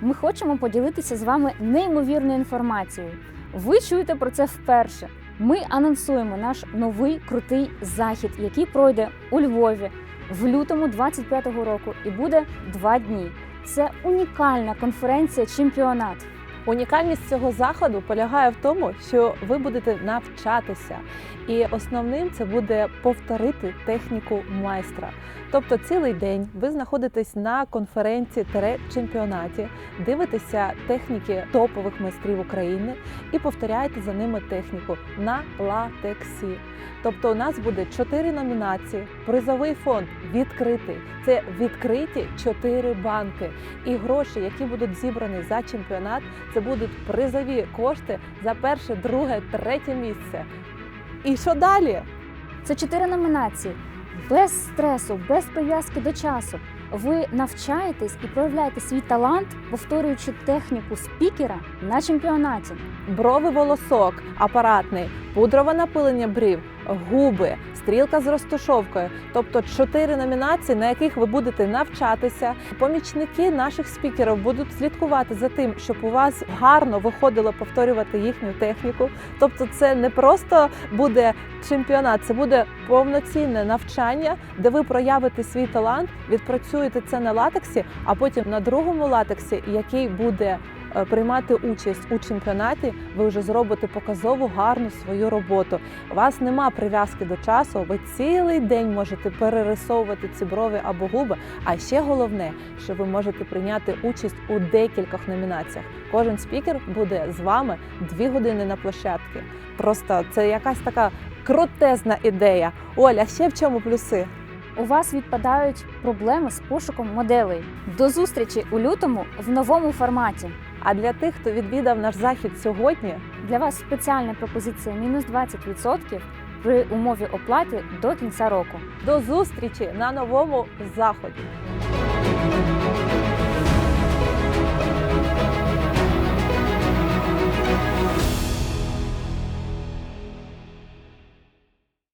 Ми хочемо поділитися з вами неймовірною інформацією. Ви чуєте про це вперше. Ми анонсуємо наш новий крутий захід, який пройде у Львові в лютому 25-го року і буде два дні. Це унікальна конференція чемпіонат. Унікальність цього заходу полягає в тому, що ви будете навчатися, і основним це буде повторити техніку майстра. Тобто цілий день ви знаходитесь на конференції чемпіонаті, дивитеся техніки топових майстрів України і повторяєте за ними техніку на латексі. Тобто у нас буде чотири номінації. Призовий фонд відкритий. Це відкриті чотири банки. І гроші, які будуть зібрані за чемпіонат, це будуть призові кошти за перше, друге, третє місце. І що далі? Це чотири номінації без стресу, без прив'язки до часу. Ви навчаєтесь і проявляєте свій талант, повторюючи техніку спікера на чемпіонаті. Брови волосок, апаратний, пудрове напилення брів, губи, стрілка з розташовкою. Тобто чотири номінації, на яких ви будете навчатися. Помічники наших спікерів будуть слідкувати за тим, щоб у вас гарно виходило повторювати їхню техніку. Тобто, це не просто буде чемпіонат, це буде повноцінне навчання, де ви проявите свій талант, відпрацюєте це на латексі, а потім на другому латексі, який буде приймати участь у чемпіонаті, ви вже зробите показову гарну свою роботу. У вас нема прив'язки до часу, ви цілий день можете перерисовувати ці брови або губи. А ще головне, що ви можете прийняти участь у декількох номінаціях. Кожен спікер буде з вами дві години на площадці. Просто це якась така крутезна ідея. Оля, ще в чому плюси? У вас відпадають проблеми з пошуком моделей. До зустрічі у лютому в новому форматі. А для тих, хто відвідав наш захід сьогодні, Для вас спеціальна пропозиція мінус 20% при умові оплати до кінця року. до зустрічі на новому заході.